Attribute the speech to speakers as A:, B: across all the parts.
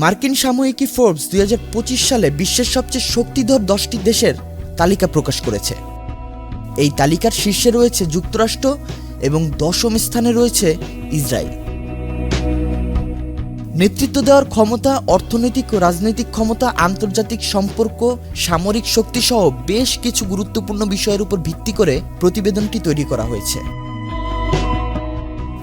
A: মার্কিন সাময়িকী ফোর্বস দুই হাজার পঁচিশ সালে বিশ্বের সবচেয়ে শক্তিধর দশটি দেশের তালিকা প্রকাশ করেছে। এই তালিকার শীর্ষে রয়েছে যুক্তরাষ্ট্র এবং দশম স্থানে রয়েছে ইসরায়েল। নেতৃত্ব দেওয়ার ক্ষমতা, অর্থনৈতিক ও রাজনৈতিক ক্ষমতা, আন্তর্জাতিক সম্পর্ক, সামরিক শক্তি সহ বেশ কিছু গুরুত্বপূর্ণ বিষয়ের উপর ভিত্তি করে প্রতিবেদনটি তৈরি করা হয়েছে।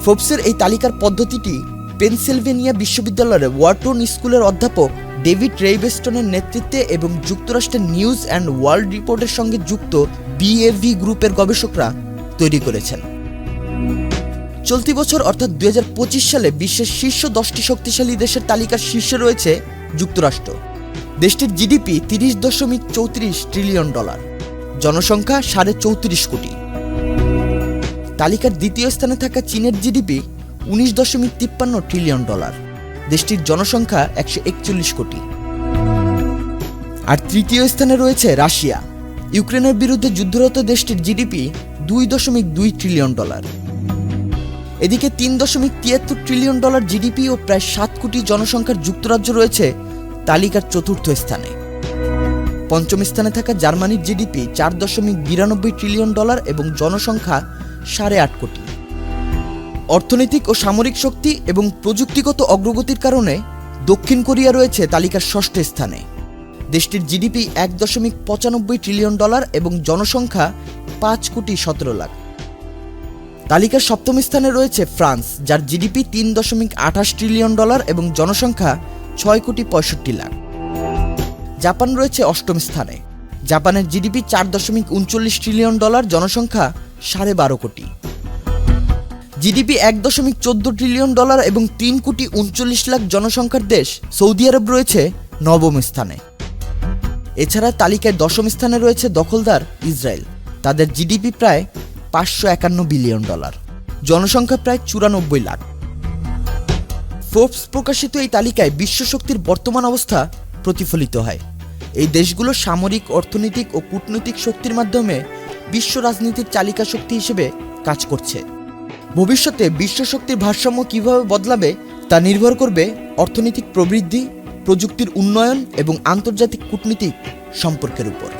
A: ফোর্বসের এই তালিকার পদ্ধতিটি পেনসিলভেনিয়া বিশ্ববিদ্যালয়ের ওয়ার্টন স্কুলের অধ্যাপক ডেভিড রেইবেস্টনের নেতৃত্বে এবং যুক্তরাষ্ট্রের নিউজ অ্যান্ড ওয়ার্ল্ড রিপোর্টের সঙ্গে যুক্ত বিএভি গ্রুপের গবেষকরা তৈরি করেছেন। চলতি বছর, অর্থাৎ দুই হাজার পঁচিশ সালে বিশ্বের শীর্ষ দশটি শক্তিশালী দেশের তালিকার শীর্ষে রয়েছে যুক্তরাষ্ট্র। দেশটির জিডিপি তিরিশ দশমিক চৌত্রিশ ট্রিলিয়ন ডলার। জনসংখ্যা সাড়ে চৌত্রিশ কোটি। তালিকার দ্বিতীয় স্থানে থাকা চীনের জিডিপি উনিশ দশমিক তিপ্পান্ন ট্রিলিয়ন ডলার। দেশটির জনসংখ্যা একশো একচল্লিশ কোটি। আর তৃতীয় স্থানে রয়েছে রাশিয়া। ইউক্রেনের বিরুদ্ধে যুদ্ধরত দেশটির জিডিপি দুই দশমিক দুই ট্রিলিয়ন ডলার। এদিকে তিন দশমিক তিয়াত্তর ট্রিলিয়ন ডলার জিডিপি ও প্রায় সাত কোটি জনসংখ্যার যুক্তরাজ্য রয়েছে তালিকার চতুর্থ স্থানে। পঞ্চম স্থানে থাকা জার্মানির জিডিপি চার দশমিক বিরানব্বই ট্রিলিয়ন ডলার এবং জনসংখ্যা সাড়ে আট কোটি। অর্থনৈতিক ও সামরিক শক্তি এবং প্রযুক্তিগত অগ্রগতির কারণে দক্ষিণ কোরিয়া রয়েছে তালিকার ষষ্ঠ স্থানে। দেশটির জিডিপি এক দশমিক পঁচানব্বই ট্রিলিয়ন ডলার এবং জনসংখ্যা পাঁচ কোটি সতেরো লাখ। তালিকার সপ্তম স্থানে রয়েছে ফ্রান্স, যার জিডিপি তিন দশমিক আঠাশ ট্রিলিয়ন ডলার এবং জনসংখ্যা ছয় কোটি পঁয়ষট্টি লাখ। জাপান রয়েছে অষ্টম স্থানে। জাপানের জিডিপি চার দশমিক উনচল্লিশ ট্রিলিয়ন ডলার, জনসংখ্যা সাড়ে বারো কোটি। জিডিপি এক দশমিক চোদ্দ ট্রিলিয়ন ডলার এবং তিন কোটি উনচল্লিশ লাখ জনসংখ্যার দেশ সৌদি আরব রয়েছে নবম স্থানে। এছাড়া তালিকায় দশম স্থানে রয়েছে দখলদার ইসরায়েল। তাদের জিডিপি প্রায় পাঁচশো একান্ন বিলিয়ন ডলার জনসংখ্যা প্রায় চুরানব্বই লাখ। ফোর্বস প্রকাশিত এই তালিকায় বিশ্ব শক্তির বর্তমান অবস্থা প্রতিফলিত হয়। এই দেশগুলো সামরিক, অর্থনৈতিক ও কূটনৈতিক শক্তির মাধ্যমে বিশ্ব রাজনীতির চালিকা শক্তি হিসেবে কাজ করছে। ভবিষ্যতে বিশ্ব শক্তির ভারসাম্য কীভাবে বদলাবে তা নির্ভর করবে অর্থনৈতিক প্রবৃদ্ধি, প্রযুক্তির উন্নয়ন এবং আন্তর্জাতিক কূটনীতিক সম্পর্কের উপর।